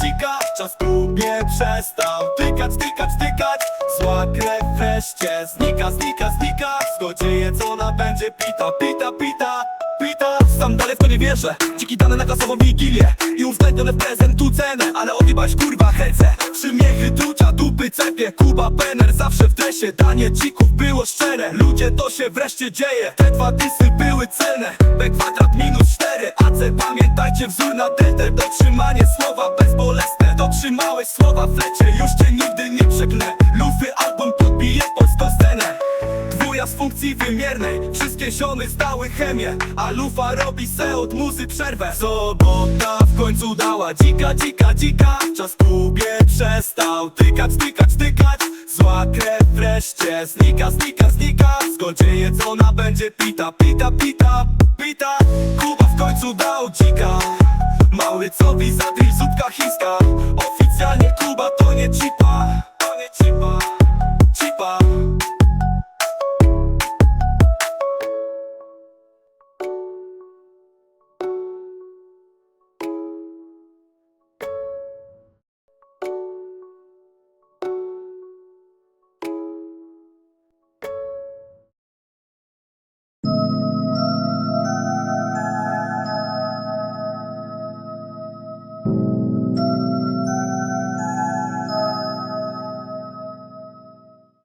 dzika Czas w klubie przestał Tykać, tykać, tykać. Zła krew wreszcie Znika, znika, znika. W zgodzie jedzona będzie. Pita, pita, pita Pita, sam dalej w to nie wierzę. Dziki dane na klasową wigilię. I uwzględnione w prezentu cenę. Ale odjebałeś kurwa hece. Przymiechy, trucia, dupy, cepie. Kuba, Penner, zawsze w dresie. Danie dzików było szczere. Ludzie, to się wreszcie dzieje. Te dwa dysy były celne B kwadrat minus 4 AC wzór na deltę Dotrzymanie słowa bezbolesne. Dotrzymałeś słowa w lecie Już cię nigdy nie przeklnę Lufy album podbije polską scenę. Dwuja z funkcji wymiernej Wszystkie ziony zdały chemię. A lufa robi se od muzy przerwę. Sobota w końcu dała dzika, dzika, dzika. Czas w klubie przestał Tykać, tykać, tykać. Zła krew wreszcie Znika, znika, znika. Zgodzie jedzona będzie pita, pita, pita, pita. Kuba końcu dał dzika Mały cowi za drill, zupka hiska Oficjalnie Kuba to nie cipa To nie cipa